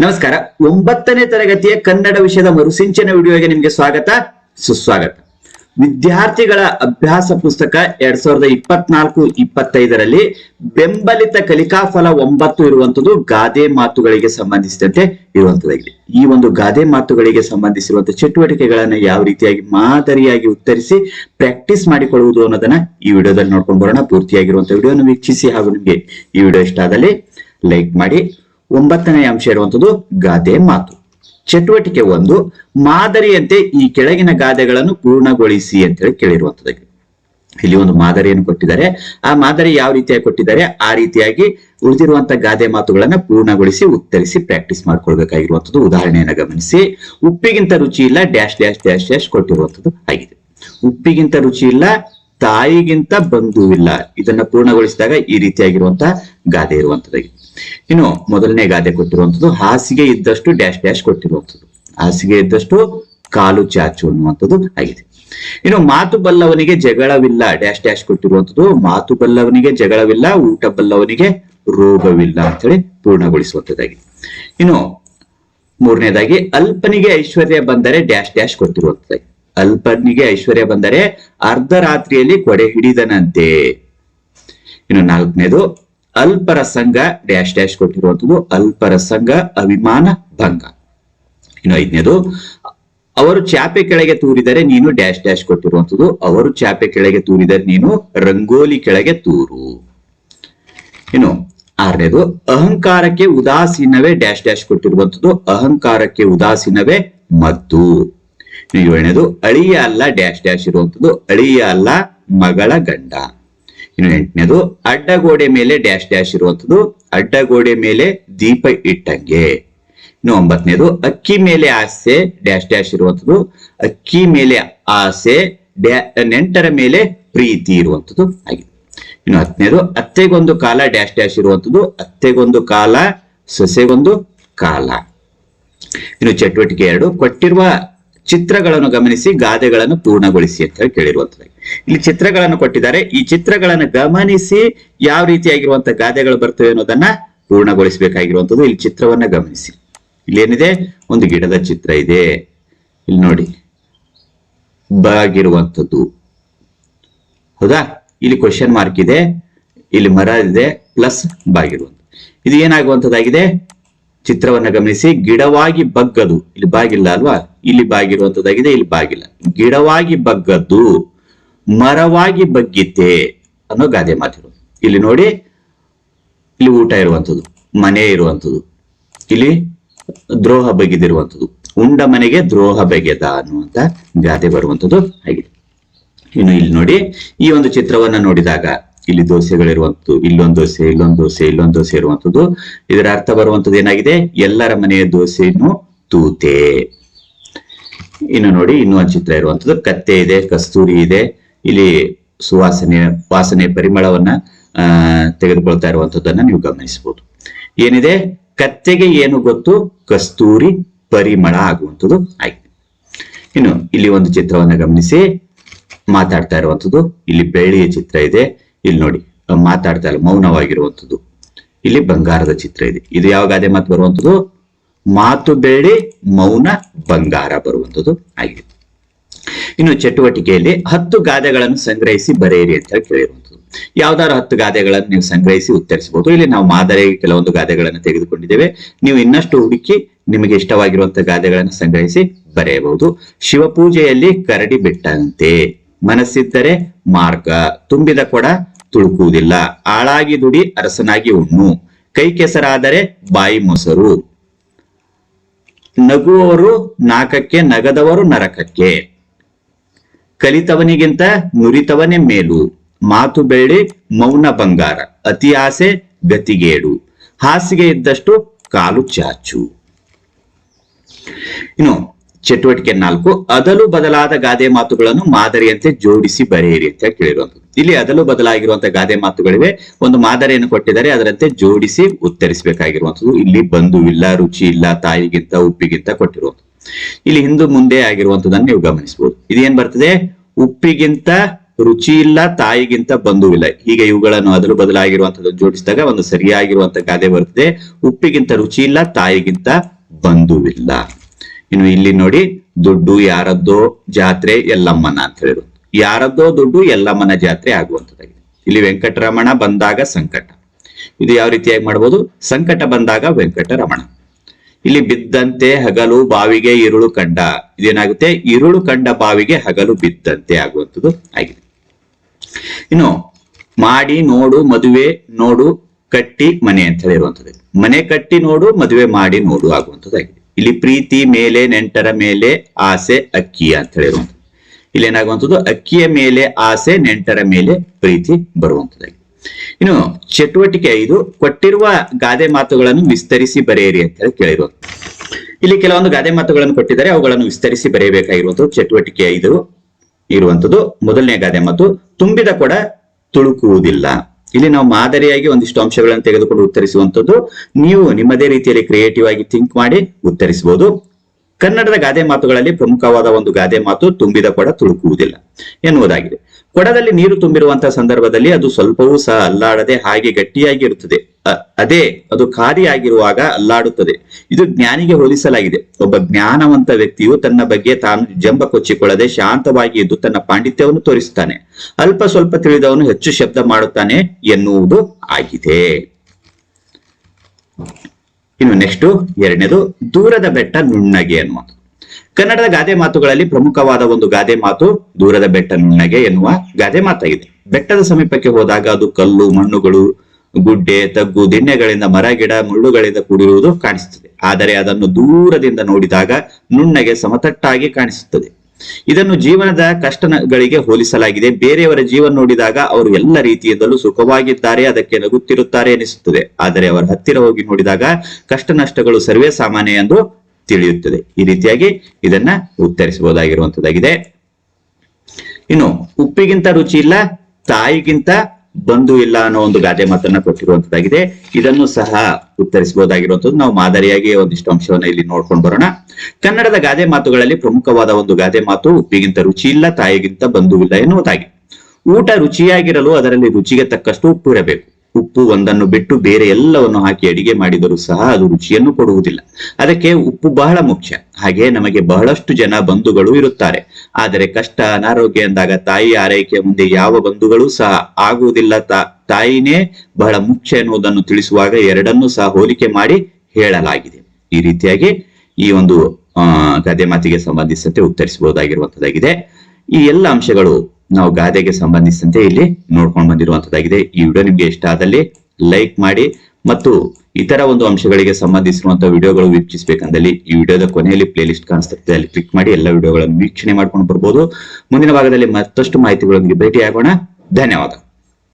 ನಮಸ್ಕಾರ. ಒಂಬತ್ತನೇ ತರಗತಿಯ ಕನ್ನಡ ವಿಷಯದ ಮರುಸಿಂಚನ ವಿಡಿಯೋಗೆ ನಿಮಗೆ ಸ್ವಾಗತ, ಸುಸ್ವಾಗತ. ವಿದ್ಯಾರ್ಥಿಗಳ ಅಭ್ಯಾಸ ಪುಸ್ತಕ ಎರಡ್ ಸಾವಿರದ ಇಪ್ಪತ್ನಾಲ್ಕು, ಇಪ್ಪತ್ತೈದರಲ್ಲಿ ಬೆಂಬಲಿತ ಕಲಿಕಾಫಲ ಒಂಬತ್ತು ಇರುವಂತದ್ದು ಗಾದೆ ಮಾತುಗಳಿಗೆ ಸಂಬಂಧಿಸಿದಂತೆ ಇರುವಂತದ್ದಾಗಿದೆ ಈ ಒಂದು ಗಾದೆ ಮಾತುಗಳಿಗೆ ಸಂಬಂಧಿಸಿರುವಂತಹ ಚಟುವಟಿಕೆಗಳನ್ನ ಯಾವ ರೀತಿಯಾಗಿ ಮಾದರಿಯಾಗಿ ಉತ್ತರಿಸಿ ಪ್ರಾಕ್ಟೀಸ್ ಮಾಡಿಕೊಳ್ಳುವುದು ಅನ್ನೋದನ್ನ ಈ ವಿಡಿಯೋದಲ್ಲಿ ನೋಡ್ಕೊಂಡು ಬರೋಣ. ಪೂರ್ತಿಯಾಗಿರುವಂತಹ ವಿಡಿಯೋನ ವೀಕ್ಷಿಸಿ ಹಾಗೂ ನಿಮಗೆ ಈ ವಿಡಿಯೋ ಇಷ್ಟ ಆದಲ್ಲಿ ಲೈಕ್ ಮಾಡಿ ಒಂಬತ್ತನೇ ಅಂಶ ಇರುವಂತದ್ದು ಗಾದೆ ಮಾತು. ಚಟುವಟಿಕೆ ಒಂದು, ಮಾದರಿಯಂತೆ ಈ ಕೆಳಗಿನ ಗಾದೆಗಳನ್ನು ಪೂರ್ಣಗೊಳಿಸಿ ಅಂತ ಹೇಳಿ ಕೇಳಿರುವಂತದ್ದು. ಇಲ್ಲಿ ಒಂದು ಮಾದರಿಯನ್ನು ಕೊಟ್ಟಿದ್ದಾರೆ. ಆ ಮಾದರಿ ಯಾವ ರೀತಿಯಾಗಿ ಕೊಟ್ಟಿದ್ದಾರೆ? ಆ ರೀತಿಯಾಗಿ ಉಳಿದಿರುವಂತ ಗಾದೆ ಮಾತುಗಳನ್ನ ಪೂರ್ಣಗೊಳಿಸಿ, ಉತ್ತರಿಸಿ, ಪ್ರಾಕ್ಟೀಸ್ ಮಾಡ್ಕೊಳ್ಬೇಕಾಗಿರುವಂತದ್ದು. ಉದಾಹರಣೆಯನ್ನ ಗಮನಿಸಿ. ಉಪ್ಪಿಗಿಂತ ರುಚಿ ಇಲ್ಲ, ಡ್ಯಾಶ್ ಡ್ಯಾಶ್ ಡ್ಯಾಶ್ ಡ್ಯಾಶ್ ಕೊಟ್ಟಿರುವಂತದ್ದು ಆಗಿದೆ. ಉಪ್ಪಿಗಿಂತ ರುಚಿ ಇಲ್ಲ ತಾಯಿಗಿಂತ ಬಂಧುವಿಲ್ಲ. ಇದನ್ನ ಪೂರ್ಣಗೊಳಿಸಿದಾಗ ಈ ರೀತಿಯಾಗಿರುವಂತಹ ಗಾದೆ ಇರುವಂತದ್ದಾಗಿದೆ ಇನ್ನು ಮೊದಲನೇ ಗಾದೆ ಕೊಟ್ಟಿರುವಂತದ್ದು ಹಾಸಿಗೆ ಇದ್ದಷ್ಟು ಡ್ಯಾಶ್ ಡ್ಯಾಶ್ ಕೊಟ್ಟಿರುವಂಥದ್ದು. ಹಾಸಿಗೆ ಇದ್ದಷ್ಟು ಕಾಲು ಚಾಚು ಅನ್ನುವಂಥದ್ದು ಆಗಿದೆ. ಇನ್ನು ಮಾತು ಬಲ್ಲವನಿಗೆ ಜಗಳವಿಲ್ಲ, ಡ್ಯಾಶ್ ಡ್ಯಾಶ್ ಕೊಟ್ಟಿರುವಂತದ್ದು ಮಾತು ಬಲ್ಲವನಿಗೆ ಜಗಳವಿಲ್ಲ, ಊಟ ಬಲ್ಲವನಿಗೆ ರೋಗವಿಲ್ಲ ಅಂತ ಹೇಳಿ ಇನ್ನು ಮೂರನೇದಾಗಿ, ಅಲ್ಪನಿಗೆ ಐಶ್ವರ್ಯ ಬಂದರೆ ಡ್ಯಾಶ್ ಡ್ಯಾಶ್ ಕೊಟ್ಟಿರುವಂತದ್ದಾಗಿ ಅಲ್ಪನಿಗೆ ಐಶ್ವರ್ಯ ಬಂದರೆ ಅರ್ಧರಾತ್ರಿಯಲ್ಲಿ ಕೊಡೆ ಹಿಡಿದನಂತೆ. ಇನ್ನು ನಾಲ್ಕನೇದು, ಅಲ್ಪರ ಸಂಘ, ಡ್ಯಾಶ್ ಡ್ಯಾಶ್ ಕೊಟ್ಟಿರುವಂತದ್ದು ಅಲ್ಪರ ಸಂಘ, ಅಭಿಮಾನ ಭಂಗ. ಇನ್ನು ಐದನೇದು, ಅವರು ಚಾಪೆ ಕೆಳಗೆ ತೂರಿದರೆ ನೀನು ಡ್ಯಾಶ್ ಡ್ಯಾಶ್ ಕೊಟ್ಟಿರುವಂತದ್ದು ಅವರು ಚಾಪೆ ಕೆಳಗೆ ತೂರಿದರೆ ನೀನು ರಂಗೋಲಿ ಕೆಳಗೆ ತೂರು. ಇನ್ನು ಆರನೇದು, ಅಹಂಕಾರಕ್ಕೆ ಉದಾಸೀನವೇ ಡ್ಯಾಶ್ ಡ್ಯಾಶ್ ಕೊಟ್ಟಿರುವಂತದ್ದು ಅಹಂಕಾರಕ್ಕೆ ಉದಾಸೀನವೇ ಮದ್ದು. ಏಳನೇದು ಅಳಿಯ ಅಲ್ಲ ಡ್ಯಾಶ್ ಡ್ಯಾಶ್ ಇರುವಂತದ್ದು ಅಳಿಯ ಅಲ್ಲ ಮಗಳ ಗಂಡ. ಇನ್ನು ಎಂಟನೇದು, ಅಡ್ಡಗೋಡೆ ಮೇಲೆ ಡ್ಯಾಶ್ ಡ್ಯಾಶ್ ಇರುವಂತದ್ದು ಅಡ್ಡಗೋಡೆ ಮೇಲೆ ದೀಪ ಇಟ್ಟಂಗೆ. ಇನ್ನು ಒಂಬತ್ತನೇದು, ಅಕ್ಕಿ ಮೇಲೆ ಆಸೆ ಡ್ಯಾಶ್ ಡ್ಯಾಶ್ ಇರುವಂತದ್ದು ಅಕ್ಕಿ ಮೇಲೆ ಆಸೆ ನೆಂಟರ ಮೇಲೆ ಪ್ರೀತಿ ಇರುವಂತದ್ದು ಆಗಿದೆ. ಇನ್ನು ಹತ್ತನೇದು, ಅತ್ತೆಗೊಂದು ಕಾಲ ಡ್ಯಾಶ್ ಡ್ಯಾಶ್ ಇರುವಂತದ್ದು ಅತ್ತೆಗೊಂದು ಕಾಲ, ಸೊಸೆಗೊಂದು ಕಾಲ. ಇನ್ನು ಚಟುವಟಿಕೆ ಎರಡು, ಕೊಟ್ಟಿರುವ ಚಿತ್ರಗಳನ್ನು ಗಮನಿಸಿ, ಗಾದೆಗಳನ್ನು ಪೂರ್ಣಗೊಳಿಸಿ ಅಂತ ಹೇಳಿ ಕೇಳಿರುವಂತದ್ದು. ಇಲ್ಲಿ ಚಿತ್ರಗಳನ್ನು ಕೊಟ್ಟಿದ್ದಾರೆ. ಈ ಚಿತ್ರಗಳನ್ನು ಗಮನಿಸಿ ಯಾವ ರೀತಿಯಾಗಿರುವಂತಹ ಗಾದೆಗಳು ಬರ್ತವೆ ಅನ್ನೋದನ್ನ ಪೂರ್ಣಗೊಳಿಸಬೇಕಾಗಿರುವಂತದ್ದು ಇಲ್ಲಿ ಚಿತ್ರವನ್ನ ಗಮನಿಸಿ. ಇಲ್ಲಿ ಏನಿದೆ ಒಂದು ಗಿಡದ ಚಿತ್ರ ಇದೆ. ಇಲ್ಲಿ ನೋಡಿ. ಬಾಗಿರುವಂಥದ್ದು ಹೌದಾ? ಇಲ್ಲಿ ಕ್ವಶನ್ ಮಾರ್ಕ್ ಇದೆ. ಇಲ್ಲಿ ಮರ ಇದೆ ಪ್ಲಸ್ ಬಾಗಿರುವಂತ ಇದು ಏನಾಗುವಂತದ್ದಾಗಿದೆ? ಚಿತ್ರವನ್ನ ಗಮನಿಸಿ, ಗಿಡವಾಗಿ ಬಗ್ಗದು. ಇಲ್ಲಿ ಬಾಗಿಲ್ಲ ಅಲ್ವಾ? ಇಲ್ಲಿ ಬಾಗಿರುವಂತದ್ದಾಗಿದೆ, ಇಲ್ಲಿ ಬಾಗಿಲ್ಲ ಗಿಡವಾಗಿ ಬಗ್ಗದ್ದು, ಮರವಾಗಿ ಬಗ್ಗಿತೆ ಅನ್ನೋ ಗಾದೆ ಮಾತಿರು. ಇಲ್ಲಿ ನೋಡಿ, ಇಲ್ಲಿ ಊಟ ಇರುವಂಥದ್ದು ಮನೆ ಇರುವಂಥದ್ದು ಇಲ್ಲಿ ದ್ರೋಹ ಬಗೆದಿರುವಂಥದ್ದು ಉಂಡ ಮನೆಗೆ ದ್ರೋಹ ಬಗೆದ ಅನ್ನುವಂತ ಗಾದೆ ಬರುವಂಥದ್ದು ಆಗಿದೆ. ಇನ್ನು ಇಲ್ಲಿ ನೋಡಿ, ಈ ಒಂದು ಚಿತ್ರವನ್ನ ನೋಡಿದಾಗ ಇಲ್ಲಿ ದೋಸೆಗಳಿರುವಂತದ್ದು ಇಲ್ಲೊಂದು ದೋಸೆ ಇಲ್ಲೊಂದು ದೋಸೆ ಇಲ್ಲೊಂದು ದೋಸೆ ಇರುವಂತದ್ದು ಇದರ ಅರ್ಥ ಬರುವಂತದ್ದು ಏನಾಗಿದೆ? ಎಲ್ಲರ ಮನೆಯ ದೋಸೆಯನ್ನು ತೂತೆ. ಇನ್ನು ನೋಡಿ, ಇನ್ನೂ ಒಂದು ಚಿತ್ರ ಇರುವಂತದ್ದು ಕತ್ತೆ ಇದೆ, ಕಸ್ತೂರಿ ಇದೆ. ಇಲ್ಲಿ ಸುವಾಸನೆ, ವಾಸನೆ ಪರಿಮಳವನ್ನ, ಆ, ತೆಗೆದುಕೊಳ್ತಾ ಇರುವಂತದ್ದನ್ನ ನೀವು ಗಮನಿಸಬಹುದು. ಏನಿದೆ? ಕತ್ತೆಗೆ ಏನು ಗೊತ್ತು? ಕಸ್ತೂರಿ ಪರಿಮಳ ಆಗುವಂಥದ್ದು ಆಯ್ತು. ಇನ್ನು ಇಲ್ಲಿ ಒಂದು ಚಿತ್ರವನ್ನ ಗಮನಿಸಿ. ಮಾತಾಡ್ತಾ ಇರುವಂಥದ್ದು. ಇಲ್ಲಿ ಬೆಳ್ಳಿಯ ಚಿತ್ರ ಇದೆ. ಇಲ್ಲಿ ನೋಡಿ ಮಾತಾಡ್ತಾ ಇಲ್ಲ, ಮೌನವಾಗಿರುವಂಥದ್ದು. ಇಲ್ಲಿ ಬಂಗಾರದ ಚಿತ್ರ ಇದೆ. ಇದು ಯಾವ ಗಾದೆ ಮಾತು ಬರುವಂಥದ್ದು? ಮಾತು ಬೇಡಿ, ಮೌನ, ಬಂಗಾರ ಬರುವಂಥದ್ದು ಆಗಿದೆ. ಇನ್ನು ಚಟುವಟಿಕೆಯಲ್ಲಿ ಹತ್ತು ಗಾದೆಗಳನ್ನು ಸಂಗ್ರಹಿಸಿ ಬರೆಯಿರಿ ಅಂತ ಕೇಳಿರುವಂಥದ್ದು. ಯಾವ್ದಾದ್ರು ಹತ್ತು ಗಾದೆಗಳನ್ನು ನೀವು ಸಂಗ್ರಹಿಸಿ ಉತ್ತರಿಸಬಹುದು. ಇಲ್ಲಿ ನಾವು ಮಾದರಿ ಕೆಲವೊಂದು ಗಾದೆಗಳನ್ನು ತೆಗೆದುಕೊಂಡಿದ್ದೇವೆ. ನೀವು ಇನ್ನಷ್ಟು ಹುಡುಕಿ ನಿಮಗೆ ಇಷ್ಟವಾಗಿರುವಂತಹ ಗಾದೆಗಳನ್ನು ಸಂಗ್ರಹಿಸಿ ಬರೆಯಬಹುದು. ಶಿವಪೂಜೆಯಲ್ಲಿ ಕರಡಿ ಬಿಟ್ಟಂತೆ. ಮನಸ್ಸಿದ್ದರೆ ಮಾರ್ಗ. ತುಂಬಿದ ಕೊಡ ತುಳುಕುವುದಿಲ್ಲ. ಆಳಾಗಿ ದುಡಿ ಅರಸನಾಗಿ ಉಣ್ಣು. ಕೈ ಕೆಸರಾದರೆ ಬಾಯಿ ಮೊಸರು. ನಗುವವರು ನಾಕಕ್ಕೆ, ನಗದವರು ನರಕಕ್ಕೆ. ಕಲಿತವನಿಗಿಂತ ನುರಿತವನೇ ಮೇಲು. ಮಾತು ಬೆಳ್ಳಿ ಮೌನ ಬಂಗಾರ. ಅತಿ ಆಸೆ ಗತಿಗೇಡು. ಹಾಸಿಗೆ ಇದ್ದಷ್ಟು ಕಾಲು ಚಾಚು. ಇನ್ನು ಚಟುವಟಿಕೆ ನಾಲ್ಕು, ಅದಲು ಬದಲಾದ ಗಾದೆ ಮಾತುಗಳನ್ನು ಮಾದರಿಯಂತೆ ಜೋಡಿಸಿ ಬರೆಯಿರಿ ಅಂತ ಕೇಳಿರುವಂಥದ್ದು. ಇಲ್ಲಿ ಅದಲು ಬದಲಾಗಿರುವಂತಹ ಗಾದೆ ಮಾತುಗಳಿವೆ. ಒಂದು ಮಾದರಿಯನ್ನು ಕೊಟ್ಟಿದ್ದಾರೆ, ಅದರಂತೆ ಜೋಡಿಸಿ ಉತ್ತರಿಸಬೇಕಾಗಿರುವಂಥದ್ದು. ಇಲ್ಲಿ ಬಂಧು ಇಲ್ಲ, ರುಚಿ ಇಲ್ಲ, ತಾಯಿಗಿಂತ, ಉಪ್ಪಿಗಿಂತ ಕೊಟ್ಟಿರುವಂಥದ್ದು. ಇಲ್ಲಿ ಹಿಂದೂ ಮುಂದೆ ಆಗಿರುವಂತದನ್ನು ನೀವು ಗಮನಿಸಬಹುದು. ಇದೇನ್ ಬರ್ತದೆ? ಉಪ್ಪಿಗಿಂತ ರುಚಿ ಇಲ್ಲ, ತಾಯಿಗಿಂತ ಬಂಧುವಿಲ್ಲ ಹೀಗೆ ಇವುಗಳನ್ನು ಅದಲು ಬದಲಾಗಿರುವಂತದ್ದು ಜೋಡಿಸಿದಾಗ ಒಂದು ಸರಿಯಾಗಿರುವಂತ ಗಾದೆ ಬರ್ತದೆ. ಉಪ್ಪಿಗಿಂತ ರುಚಿ ಇಲ್ಲ, ತಾಯಿಗಿಂತ ಬಂಧುವಿಲ್ಲ ಇನ್ನು ಇಲ್ಲಿ ನೋಡಿ, ದುಡ್ಡು ಯಾರದ್ದೋ ಜಾತ್ರೆ ಎಲ್ಲಮ್ಮನ ಅಂತ ಹೇಳಿದ್ರು ಯಾರದ್ದೋ ದುಡ್ಡು ಎಲ್ಲಮ್ಮನ ಜಾತ್ರೆ ಆಗುವಂತದ್ದಾಗಿದೆ ಇಲ್ಲಿ ವೆಂಕಟರಮಣ ಬಂದಾಗ ಸಂಕಟ. ಇದು ಯಾವ ರೀತಿಯಾಗಿ ಮಾಡಬಹುದು ಸಂಕಟ ಬಂದಾಗ ವೆಂಕಟರಮಣ. ಇಲ್ಲಿ ಬಿದ್ದಂತೆ ಹಗಲು ಬಾವಿಗೆ ಇರುಳು ಕಂಡ. ಇದೇನಾಗುತ್ತೆ? ಇರುಳು ಕಂಡ ಬಾವಿಗೆ ಹಗಲು ಬಿದ್ದಂತೆ ಆಗುವಂಥದ್ದು ಆಗಿದೆ. ಇನ್ನು ಮಾಡಿ, ನೋಡು, ಮದುವೆ, ನೋಡು, ಕಟ್ಟಿ, ಮನೆ ಅಂತ ಹೇಳಿರುವಂಥದ್ದು. ಮನೆ ಕಟ್ಟಿ, ನೋಡು, ಮದುವೆ ಮಾಡಿ, ನೋಡು ಆಗುವಂಥದ್ದಾಗಿದೆ. ಇಲ್ಲಿ ಪ್ರೀತಿ ಮೇಲೆ, ನೆಂಟರ ಮೇಲೆ ಆಸೆ, ಅಕ್ಕಿ ಅಂತ ಹೇಳಿರುವಂಥದ್ದು. ಇಲ್ಲಿ ಏನಾಗುವಂಥದ್ದು? ಅಕ್ಕಿಯ ಮೇಲೆ ಆಸೆ, ನೆಂಟರ ಮೇಲೆ ಪ್ರೀತಿ ಬರುವಂಥದ್ದಾಗಿ ಇನ್ನು ಚಟುವಟಿಕೆ ಐದು, ಕೊಟ್ಟಿರುವ ಗಾದೆ ಮಾತುಗಳನ್ನು ವಿಸ್ತರಿಸಿ ಬರೆಯಿರಿ ಅಂತ ಹೇಳಿ ಇಲ್ಲಿ ಕೆಲವೊಂದು ಗಾದೆ ಮಾತುಗಳನ್ನು ಕೊಟ್ಟಿದ್ದಾರೆ, ಅವುಗಳನ್ನು ವಿಸ್ತರಿಸಿ ಬರೆಯಬೇಕಾಗಿರುವಂಥದ್ದು. ಚಟುವಟಿಕೆ ಐದು ಇರುವಂಥದ್ದು. ಮೊದಲನೇ ಗಾದೆ ಮಾತು, ತುಂಬಿದ ಕೊಡ ತುಳುಕುವುದಿಲ್ಲ. ಇಲ್ಲಿ ನಾವು ಮಾದರಿಯಾಗಿ ಒಂದಿಷ್ಟು ಅಂಶಗಳನ್ನು ತೆಗೆದುಕೊಂಡು ಉತ್ತರಿಸುವಂತದ್ದು ನೀವು ನಿಮ್ಮದೇ ರೀತಿಯಲ್ಲಿ ಕ್ರಿಯೇಟಿವ್ ಆಗಿ ಥಿಂಕ್ ಮಾಡಿ ಉತ್ತರಿಸಬಹುದು ಕನ್ನಡದ ಗಾದೆ ಮಾತುಗಳಲ್ಲಿ ಪ್ರಮುಖವಾದ ಒಂದು ಗಾದೆ ಮಾತು ತುಂಬಿದ ಕೊಡ ತುಳುಕುವುದಿಲ್ಲ ಎನ್ನುವುದಾಗಿದೆ. ಕೊಡದಲ್ಲಿ ನೀರು ತುಂಬಿರುವಂತಹ ಸಂದರ್ಭದಲ್ಲಿ ಅದು ಸ್ವಲ್ಪವೂ ಸಹ ಅಲ್ಲಾಡದೆ ಹಾಗೆ ಗಟ್ಟಿಯಾಗಿ ಇರುತ್ತದೆ. ಅದೇ ಅದು ಖಾಲಿಯಾಗಿರುವಾಗ ಅಲ್ಲಾಡುತ್ತದೆ. ಇದು ಜ್ಞಾನಿಗೆ ಹೋಲಿಸಲಾಗಿದೆ. ಒಬ್ಬ ಜ್ಞಾನವಂತ ವ್ಯಕ್ತಿಯು ತನ್ನ ಬಗ್ಗೆ ತಾನು ಜಂಬ ಕೊಚ್ಚಿಕೊಳ್ಳದೆ ಶಾಂತವಾಗಿ ಇದ್ದು ತನ್ನ ಪಾಂಡಿತ್ಯವನ್ನು ತೋರಿಸುತ್ತಾನೆ. ಅಲ್ಪ ಸ್ವಲ್ಪ ತಿಳಿದವನು ಹೆಚ್ಚು ಶಬ್ದ ಮಾಡುತ್ತಾನೆ ಎನ್ನುವುದು ಆಗಿದೆ. ಇನ್ನು ನೆಕ್ಸ್ಟ್ ಎರಡನೇದು, ದೂರದ ಬೆಟ್ಟ ನುಣ್ಣಗೆ ಅನ್ನುವುದು ಕನ್ನಡದ ಗಾದೆ ಮಾತುಗಳಲ್ಲಿ ಪ್ರಮುಖವಾದ ಒಂದು ಗಾದೆ ಮಾತು ದೂರದ ಬೆಟ್ಟ ನುಣ್ಣಗೆ ಎನ್ನುವ ಗಾದೆ ಮಾತಾಗಿದೆ ಬೆಟ್ಟದ ಸಮೀಪಕ್ಕೆ ಹೋದಾಗ ಅದು ಕಲ್ಲು, ಮಣ್ಣುಗಳು, ಗುಡ್ಡೆ, ತಗ್ಗು, ದಿಣ್ಣೆಗಳಿಂದ ಮರ, ಗಿಡ, ಮುಳ್ಳುಗಳಿಂದ ಕೂಡಿರುವುದು ಕಾಣಿಸುತ್ತದೆ. ಆದರೆ ಅದನ್ನು ದೂರದಿಂದ ನೋಡಿದಾಗ ನುಣ್ಣಗೆ ಸಮತಟ್ಟಾಗಿ ಕಾಣಿಸುತ್ತದೆ. ಇದನ್ನು ಜೀವನದ ಕಷ್ಟಗಳಿಗೆ ಹೋಲಿಸಲಾಗಿದೆ. ಬೇರೆಯವರ ಜೀವನ ನೋಡಿದಾಗ ಅವರು ಎಲ್ಲ ರೀತಿಯಿಂದಲೂ ಸುಖವಾಗಿದ್ದಾರೆ, ಅದಕ್ಕೆ ನಗುತ್ತಿರುತ್ತಾರೆ ಎನಿಸುತ್ತದೆ. ಆದರೆ ಅವರ ಹತ್ತಿರ ಹೋಗಿ ನೋಡಿದಾಗ ಕಷ್ಟ ನಷ್ಟಗಳು ಸರ್ವೇ ಸಾಮಾನ್ಯ ಎಂದು ತಿಳಿಯುತ್ತದೆ. ಈ ರೀತಿಯಾಗಿ ಇದನ್ನ ಉತ್ತರಿಸಬಹುದಾಗಿರುವಂತದ್ದಾಗಿದೆ. ಇನ್ನು, ಉಪ್ಪಿಗಿಂತ ರುಚಿ ಇಲ್ಲ, ತಾಯಿಗಿಂತ ಬಂಧು ಇಲ್ಲ ಅನ್ನೋ ಒಂದು ಗಾದೆ ಮಾತನ್ನ ಕೊಟ್ಟಿರುವಂತದ್ದಾಗಿದೆ. ಇದನ್ನು ಸಹ ಉತ್ತರಿಸಬಹುದಾಗಿರುವಂತದ್ದು. ನಾವು ಮಾದರಿಯಾಗಿ ಒಂದಿಷ್ಟು ಅಂಶವನ್ನ ಇಲ್ಲಿ ನೋಡ್ಕೊಂಡು ಬರೋಣ. ಕನ್ನಡದ ಗಾದೆ ಮಾತುಗಳಲ್ಲಿ ಪ್ರಮುಖವಾದ ಒಂದು ಗಾದೆ ಮಾತು ಉಪ್ಪಿಗಿಂತ ರುಚಿ ಇಲ್ಲ, ತಾಯಿಗಿಂತ ಇಲ್ಲ ಎನ್ನುವುದಾಗಿ. ಊಟ ರುಚಿಯಾಗಿರಲು ಅದರಲ್ಲಿ ರುಚಿಗೆ ತಕ್ಕಷ್ಟು ಉಪ್ಪು ಇರಬೇಕು ಉಪ್ಪು ಒಂದನ್ನು ಬಿಟ್ಟು ಬೇರೆ ಎಲ್ಲವನ್ನು ಹಾಕಿ ಅಡಿಗೆ ಮಾಡಿದರೂ ಸಹ ಅದು ರುಚಿಯನ್ನು ಕೊಡುವುದಿಲ್ಲ. ಅದಕ್ಕೆ ಉಪ್ಪು ಬಹಳ ಮುಖ್ಯ. ಹಾಗೆ ನಮಗೆ ಬಹಳಷ್ಟು ಜನ ಬಂಧುಗಳು ಇರುತ್ತಾರೆ. ಆದರೆ ಕಷ್ಟ, ಅನಾರೋಗ್ಯ ಎಂದಾಗ ತಾಯಿ ಆರೈಕೆಯ ಮುಂದೆ ಯಾವ ಬಂಧುಗಳು ಸಹ ಆಗುವುದಿಲ್ಲ ತಾಯಿನೇ ಬಹಳ ಮುಖ್ಯ ಎನ್ನುವುದನ್ನು ತಿಳಿಸುವಾಗ ಎರಡನ್ನೂ ಸಹ ಹೋಲಿಕೆ ಮಾಡಿ ಹೇಳಲಾಗಿದೆ. ಈ ರೀತಿಯಾಗಿ ಈ ಒಂದು ಗಾದೆ ಮಾತಿಗೆ ಸಂಬಂಧಿಸಿದಂತೆ ಉತ್ತರಿಸಬಹುದಾಗಿರುವಂತದ್ದಾಗಿದೆ. ಈ ಎಲ್ಲ ಅಂಶಗಳು ನಾವು ಗಾದೆಗೆ ಸಂಬಂಧಿಸಿದಂತೆ ಇಲ್ಲಿ ನೋಡ್ಕೊಂಡು ಬಂದಿರುವಂತದ್ದಾಗಿದೆ. ಈ ವಿಡಿಯೋ ನಿಮ್ಗೆ ಇಷ್ಟ ಆದಲ್ಲಿ ಲೈಕ್ ಮಾಡಿ ಮತ್ತು ಇತರ ಒಂದು ಅಂಶಗಳಿಗೆ ಸಂಬಂಧಿಸಿರುವಂತಹ ವಿಡಿಯೋಗಳು ವೀಕ್ಷಿಸಬೇಕಂದಲ್ಲಿ ಈ ವಿಡಿಯೋದ ಕೊನೆಯಲ್ಲಿ ಪ್ಲೇ ಲಿಸ್ಟ್ ಕಾಣಿಸ್ತಿರ್ತದೆ. ಅಲ್ಲಿ ಕ್ಲಿಕ್ ಮಾಡಿ ಎಲ್ಲ ವಿಡಿಯೋಗಳನ್ನು ವೀಕ್ಷಣೆ ಮಾಡ್ಕೊಂಡು ಬರ್ಬೋದು. ಮುಂದಿನ ಭಾಗದಲ್ಲಿ ಮತ್ತಷ್ಟು ಮಾಹಿತಿಗಳೊಂದಿಗೆ ಭೇಟಿಯಾಗೋಣ. ಧನ್ಯವಾದ.